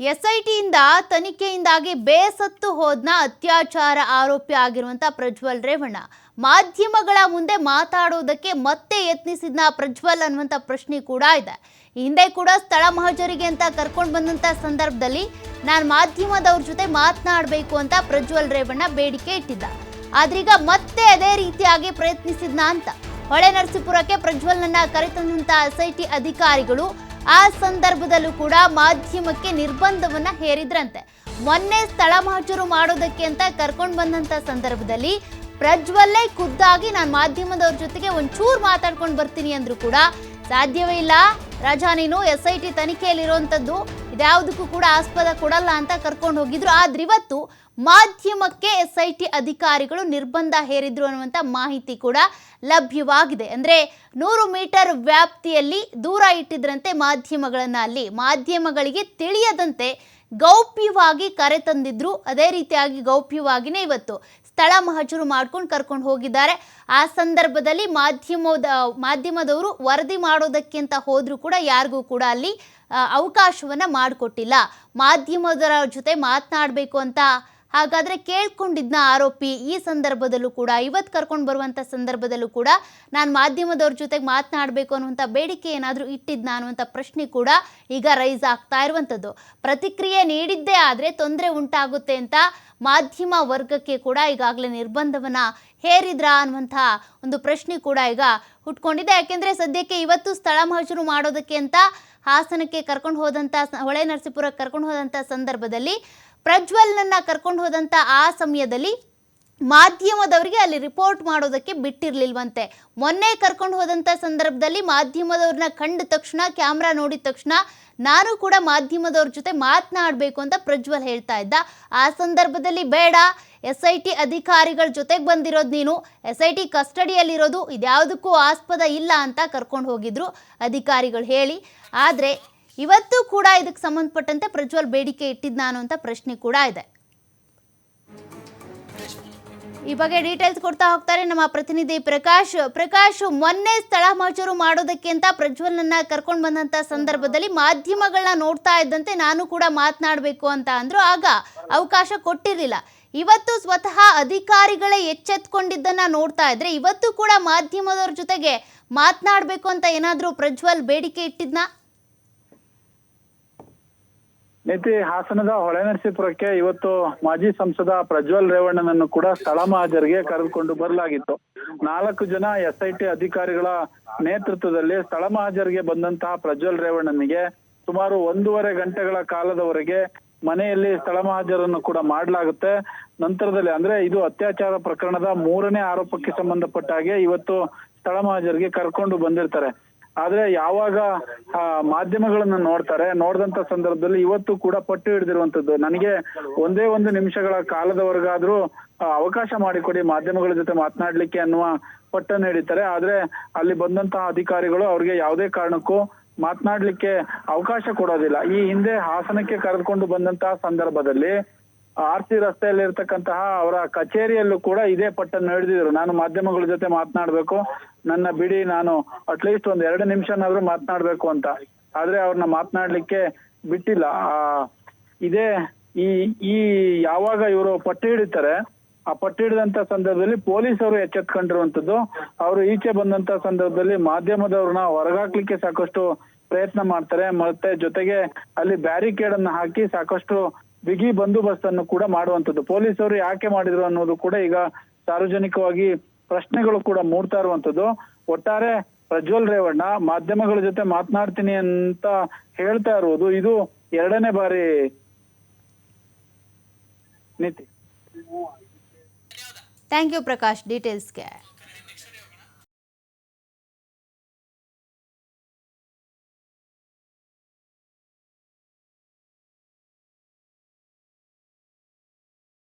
ಎಸ್ಐಟಿಯಿಂದ ತನಿಖೆಯಿಂದಾಗಿ ಬೇಸತ್ತು ಹೋದ್ನ ಅತ್ಯಾಚಾರ ಆರೋಪಿ ಆಗಿರುವಂತ ಪ್ರಜ್ವಲ್ ರೇವಣ್ಣ. ಮಾಧ್ಯಮಗಳ ಮುಂದೆ ಮಾತಾಡೋದಕ್ಕೆ ಮತ್ತೆ ಯತ್ನಿಸಿದ್ನ ಪ್ರಜ್ವಲ್ ಅನ್ನುವಂಥ ಪ್ರಶ್ನೆ ಕೂಡ ಇದೆ. ಹಿಂದೆ ಕೂಡ ಸ್ಥಳ ಮಹಜರಿಗೆ ಅಂತ ಕರ್ಕೊಂಡು ಬಂದಂತ ಸಂದರ್ಭದಲ್ಲಿ ನಾನು ಮಾಧ್ಯಮದವ್ರ ಜೊತೆ ಮಾತನಾಡಬೇಕು ಅಂತ ಪ್ರಜ್ವಲ್ ರೇವಣ್ಣ ಬೇಡಿಕೆ ಇಟ್ಟಿದ್ದ ಆದ್ರೀಗ ಮತ್ತೆ ಅದೇ ರೀತಿಯಾಗಿ ಪ್ರಯತ್ನಿಸಿದ್ನ ಅಂತ. ಹೊಳೆ ನರಸೀಪುರಕ್ಕೆ ಪ್ರಜ್ವಲ್ನನ್ನ ಕರೆತಂದಂತ ಎಸ್ಐಟಿ ಅಧಿಕಾರಿಗಳು ಆ ಸಂದರ್ಭದಲ್ಲೂ ಕೂಡ ಮಾಧ್ಯಮಕ್ಕೆ ನಿರ್ಬಂಧವನ್ನ ಹೇರಿದ್ರಂತೆ. ಮೊನ್ನೆ ಸ್ಥಳ ಮಹಜೂರು ಮಾಡೋದಕ್ಕೆ ಅಂತ ಕರ್ಕೊಂಡು ಬಂದಂತ ಸಂದರ್ಭದಲ್ಲಿ ಪ್ರಜ್ವಲ್ಲೇ ಖುದ್ದಾಗಿ ನಾನು ಮಾಧ್ಯಮದವ್ರ ಜೊತೆಗೆ ಒಂಚೂರು ಮಾತಾಡ್ಕೊಂಡು ಬರ್ತೀನಿ ಅಂದ್ರೂ ಕೂಡ ಸಾಧ್ಯವೇ ಇಲ್ಲ. ರಾಜಾ ನೀನು ಎಸ್ ಐ ಟಿ ತನಿಖೆಯಲ್ಲಿರುವಂಥದ್ದು ಇದ್ಯಾವುದಕ್ಕೂ ಕೂಡ ಆಸ್ಪದ ಕೊಡಲ್ಲ ಅಂತ ಕರ್ಕೊಂಡು ಹೋಗಿದ್ರು. ಆದ್ರೆ ಇವತ್ತು ಮಾಧ್ಯಮಕ್ಕೆ ಎಸ್ ಐ ಟಿ ಅಧಿಕಾರಿಗಳು ನಿರ್ಬಂಧ ಹೇರಿದ್ರು ಅನ್ನುವಂಥ ಮಾಹಿತಿ ಕೂಡ ಲಭ್ಯವಾಗಿದೆ. ಅಂದ್ರೆ ನೂರು ಮೀಟರ್ ವ್ಯಾಪ್ತಿಯಲ್ಲಿ ದೂರ ಇಟ್ಟಿದ್ರಂತೆ ಮಾಧ್ಯಮಗಳನ್ನು ಅಲ್ಲಿ. ಮಾಧ್ಯಮಗಳಿಗೆ ತಿಳಿಯದಂತೆ ಗೌಪ್ಯವಾಗಿ ಕರೆ ತಂದಿದ್ರು. ಅದೇ ರೀತಿಯಾಗಿ ಗೌಪ್ಯವಾಗಿನೇ ಇವತ್ತು ಸ್ಥಳ ಮಹಜೂರು ಮಾಡ್ಕೊಂಡು ಕರ್ಕೊಂಡು ಹೋಗಿದ್ದಾರೆ. ಆ ಸಂದರ್ಭದಲ್ಲಿ ಮಾಧ್ಯಮದ, ಮಾಧ್ಯಮದವರು ವರದಿ ಮಾಡೋದಕ್ಕೆ ಅಂತ ಹೋದ್ರೂ ಕೂಡ ಯಾರಿಗೂ ಕೂಡ ಅಲ್ಲಿ ಅವಕಾಶವನ್ನು ಅವಕಾಶವನ್ನ ಮಾಡಿಕೊಟ್ಟಿಲ್ಲ. ಮಾಧ್ಯಮದವರ ಜೊತೆ ಮಾತನಾಡಬೇಕು ಅಂತ ಹಾಗಾದ್ರೆ ಕೇಳ್ಕೊಂಡಿದ್ನ ಆರೋಪಿ ಈ ಸಂದರ್ಭದಲ್ಲೂ ಕೂಡ ಇವತ್ತು ಕರ್ಕೊಂಡು ಬರುವಂಥ ಸಂದರ್ಭದಲ್ಲೂ ಕೂಡ ನಾನು ಮಾಧ್ಯಮದವ್ರ ಜೊತೆಗೆ ಮಾತನಾಡಬೇಕು ಅನ್ನುವಂಥ ಬೇಡಿಕೆ ಏನಾದರೂ ಇಟ್ಟಿದ್ನ ಅನ್ನುವಂಥ ಪ್ರಶ್ನೆ ಕೂಡ ಈಗ ರೈಸ್ ಆಗ್ತಾ ಇರುವಂಥದ್ದು ಪ್ರತಿಕ್ರಿಯೆ ನೀಡಿದ್ದೇ ಆದರೆ ತೊಂದರೆ ಉಂಟಾಗುತ್ತೆ ಅಂತ ಮಾಧ್ಯಮ ವರ್ಗಕ್ಕೆ ಕೂಡ ಈಗಾಗಲೇ ನಿರ್ಬಂಧವನ್ನ ಹೇರಿದ್ರಾ ಅನ್ನುವಂಥ ಒಂದು ಪ್ರಶ್ನೆ ಕೂಡ ಈಗ ಹುಟ್ಕೊಂಡಿದೆ. ಯಾಕೆಂದರೆ ಸದ್ಯಕ್ಕೆ ಇವತ್ತು ಸ್ಥಳ ಮಹಜೂರು ಮಾಡೋದಕ್ಕೆ ಅಂತ ಹಾಸನಕ್ಕೆ ಕರ್ಕೊಂಡು ಹೋದಂಥ ಹೊಳೆ ನರಸೀಪುರಕ್ಕೆ ಕರ್ಕೊಂಡು ಹೋದಂಥ ಸಂದರ್ಭದಲ್ಲಿ ಪ್ರಜ್ವಲ್ನನ್ನ ಕರ್ಕೊಂಡು ಹೋದಂಥ ಆ ಸಮಯದಲ್ಲಿ ಮಾಧ್ಯಮದವರಿಗೆ ಅಲ್ಲಿ ರಿಪೋರ್ಟ್ ಮಾಡೋದಕ್ಕೆ ಬಿಟ್ಟಿರಲಿಲ್ವಂತೆ. ಮೊನ್ನೆ ಕರ್ಕೊಂಡು ಹೋದಂಥ ಸಂದರ್ಭದಲ್ಲಿ ಮಾಧ್ಯಮದವ್ರನ್ನ ಕಂಡ ತಕ್ಷಣ, ಕ್ಯಾಮ್ರಾ ನೋಡಿದ ತಕ್ಷಣ ನಾನು ಕೂಡ ಮಾಧ್ಯಮದವ್ರ ಜೊತೆ ಮಾತನಾಡಬೇಕು ಅಂತ ಪ್ರಜ್ವಲ್ ಹೇಳ್ತಾ ಇದ್ದ. ಆ ಸಂದರ್ಭದಲ್ಲಿ ಬೇಡ ಎಸ್ ಐ ಟಿ ಅಧಿಕಾರಿಗಳ ಜೊತೆಗೆ ಬಂದಿರೋದು ನೀನು ಎಸ್ ಐ ಟಿ ಕಸ್ಟಡಿಯಲ್ಲಿರೋದು ಇದ್ಯಾವುದಕ್ಕೂ ಆಸ್ಪದ ಇಲ್ಲ ಅಂತ ಕರ್ಕೊಂಡು ಹೋಗಿದ್ರು ಅಧಿಕಾರಿಗಳು ಹೇಳಿ. ಆದರೆ ಇವತ್ತು ಕೂಡ ಇದಕ್ಕೆ ಸಂಬಂಧಪಟ್ಟಂತೆ ಪ್ರಜ್ವಲ್ ಬೇಡಿಕೆ ಇಟ್ಟಿದ್ದ ಅಂತ ಪ್ರಶ್ನೆ ಕೂಡ ಇದೆ. ಈ ಬಗ್ಗೆ ಡೀಟೇಲ್ಸ್ ಕೊಡ್ತಾ ಹೋಗ್ತಾರೆ ನಮ್ಮ ಪ್ರತಿನಿಧಿ ಪ್ರಕಾಶ್. ಪ್ರಕಾಶ್, ಮೊನ್ನೆ ಸ್ಥಳ ಮಜೂರು ಮಾಡೋದಕ್ಕೆ ಅಂತ ಪ್ರಜ್ವಲ್ನನ್ನ ಕರ್ಕೊಂಡು ಬಂದಂತ ಸಂದರ್ಭದಲ್ಲಿ ಮಾಧ್ಯಮಗಳನ್ನ ನೋಡ್ತಾ ಇದ್ದಂತೆ ನಾನು ಕೂಡ ಮಾತನಾಡಬೇಕು ಅಂತ ಅಂದ್ರು. ಆಗ ಅವಕಾಶ ಕೊಟ್ಟಿರಲಿಲ್ಲ. ಇವತ್ತು ಸ್ವತಃ ಅಧಿಕಾರಿಗಳೇ ಎಚ್ಚೆತ್ಕೊಂಡಿದ್ದನ್ನ ನೋಡ್ತಾ ಇದ್ರೆ ಇವತ್ತು ಕೂಡ ಮಾಧ್ಯಮದವ್ರ ಜೊತೆಗೆ ಮಾತನಾಡಬೇಕು ಅಂತ ಏನಾದರೂ ಪ್ರಜ್ವಲ್ ಬೇಡಿಕೆ ಇಟ್ಟಿದ್ನಾ? ನೀತಿ ಹಾಸನದ ಹೊಳೆನರಸೀಪುರಕ್ಕೆ ಇವತ್ತು ಮಾಜಿ ಸಂಸದ ಪ್ರಜ್ವಲ್ ರೇವಣ್ಣನನ್ನು ಕೂಡ ಸ್ಥಳ ಮಹಾಜರಿಗೆ ಕರೆದುಕೊಂಡು ಬರಲಾಗಿತ್ತು. ನಾಲ್ಕು ಜನ ಎಸ್ ಐ ಟಿ ಅಧಿಕಾರಿಗಳ ನೇತೃತ್ವದಲ್ಲಿ ಸ್ಥಳ ಮಹಾಜರಿಗೆ ಬಂದಂತಹ ಪ್ರಜ್ವಲ್ ರೇವಣ್ಣನಿಗೆ ಸುಮಾರು ಒಂದೂವರೆ ಗಂಟೆಗಳ ಕಾಲದವರೆಗೆ ಮನೆಯಲ್ಲಿ ಸ್ಥಳ ಮಹಾಜರನ್ನು ಕೂಡ ಮಾಡಲಾಗುತ್ತೆ. ನಂತರದಲ್ಲಿ ಅಂದ್ರೆ ಇದು ಅತ್ಯಾಚಾರ ಪ್ರಕರಣದ ಮೂರನೇ ಆರೋಪಕ್ಕೆ ಸಂಬಂಧಪಟ್ಟ ಹಾಗೆ ಇವತ್ತು ಸ್ಥಳ ಮಹಾಜರಿಗೆ ಕರ್ಕೊಂಡು ಬಂದಿರ್ತಾರೆ. ಆದ್ರೆ ಯಾವಾಗ ಆ, ಮಾಧ್ಯಮಗಳನ್ನ ನೋಡ್ತಾರೆ ನೋಡಿದಂತ ಸಂದರ್ಭದಲ್ಲಿ ಇವತ್ತು ಕೂಡ ಪಟ್ಟು ಹಿಡಿದಿರುವಂತದ್ದು. ನನಗೆ ಒಂದೇ ಒಂದು ನಿಮಿಷಗಳ ಕಾಲದವರೆಗಾದ್ರೂ ಅವಕಾಶ ಮಾಡಿಕೊಡಿ ಮಾಧ್ಯಮಗಳ ಜೊತೆ ಮಾತನಾಡ್ಲಿಕ್ಕೆ ಅನ್ನುವ ಪಟ್ಟನ್ನು ಹಿಡಿತಾರೆ. ಆದ್ರೆ ಅಲ್ಲಿ ಬಂದಂತಹ ಅಧಿಕಾರಿಗಳು ಅವ್ರಿಗೆ ಯಾವುದೇ ಕಾರಣಕ್ಕೂ ಮಾತನಾಡ್ಲಿಕ್ಕೆ ಅವಕಾಶ ಕೊಡೋದಿಲ್ಲ. ಈ ಹಿಂದೆ ಹಾಸನಕ್ಕೆ ಕರೆದುಕೊಂಡು ಬಂದಂತಹ ಸಂದರ್ಭದಲ್ಲಿ ಆರ್ ಸಿ ರಸ್ತೆಯಲ್ಲಿ ಇರ್ತಕ್ಕಂತಹ ಅವರ ಕಚೇರಿಯಲ್ಲೂ ಕೂಡ ಇದೇ ಪಟ್ಟನ್ನು ಹಿಡಿದಿದ್ರು. ನಾನು ಮಾಧ್ಯಮಗಳ ಜೊತೆ ಮಾತನಾಡಬೇಕು. ನನ್ನ ಬಿಡಿ ನಾನು ಅಟ್ಲೀಸ್ಟ್ ಒಂದ್ ಎರಡು ನಿಮಿಷನಾದ್ರೂ ಮಾತನಾಡ್ಬೇಕು ಅಂತ. ಆದ್ರೆ ಅವ್ರನ್ನ ಮಾತನಾಡ್ಲಿಕ್ಕೆ ಬಿಟ್ಟಿಲ್ಲ. ಆ, ಇದೇ ಈ ಈ ಯಾವಾಗ ಇವರು ಪಟ್ಟಿ ಹಿಡಿತಾರೆ ಆ ಪಟ್ಟಿ ಹಿಡಿದಂತ ಸಂದರ್ಭದಲ್ಲಿ ಪೊಲೀಸರು ಎಚ್ಚೆತ್ಕೊಂಡಿರುವಂತದ್ದು ಅವರು ಈಚೆ ಬಂದಂತ ಸಂದರ್ಭದಲ್ಲಿ ಮಾಧ್ಯಮದವ್ರನ್ನ ಹೊರಗಾಕ್ಲಿಕ್ಕೆ ಸಾಕಷ್ಟು ಪ್ರಯತ್ನ ಮಾಡ್ತಾರೆ. ಮತ್ತೆ ಜೊತೆಗೆ ಅಲ್ಲಿ ಬ್ಯಾರಿಕೇಡ್ ಅನ್ನ ಹಾಕಿ ಸಾಕಷ್ಟು ಬಿಗಿ ಬಂದೋಬಸ್ತ್ ಅನ್ನು ಕೂಡ ಮಾಡುವಂತದ್ದು ಪೊಲೀಸರು ಯಾಕೆ ಮಾಡಿದ್ರು ಅನ್ನೋದು ಕೂಡ ಈಗ ಸಾರ್ವಜನಿಕವಾಗಿ ಪ್ರಶ್ನೆಗಳು ಕೂಡ ಮೂಡ್ತಾ ಇರುವಂತದ್ದು ಒಟ್ಟಾರೆ ಪ್ರಜ್ವಲ್ ರೇವಣ್ಣ, ಮಾಧ್ಯಮಗಳ ಜೊತೆ ಮಾತನಾಡ್ತೀನಿ ಅಂತ ಹೇಳ್ತಾ ಇರುವುದು ಇದು ಎರಡನೇ ಬಾರಿ. ನೀತಿ. Thank you Prakash ಡೀಟೇಲ್ಸ್ಗೆ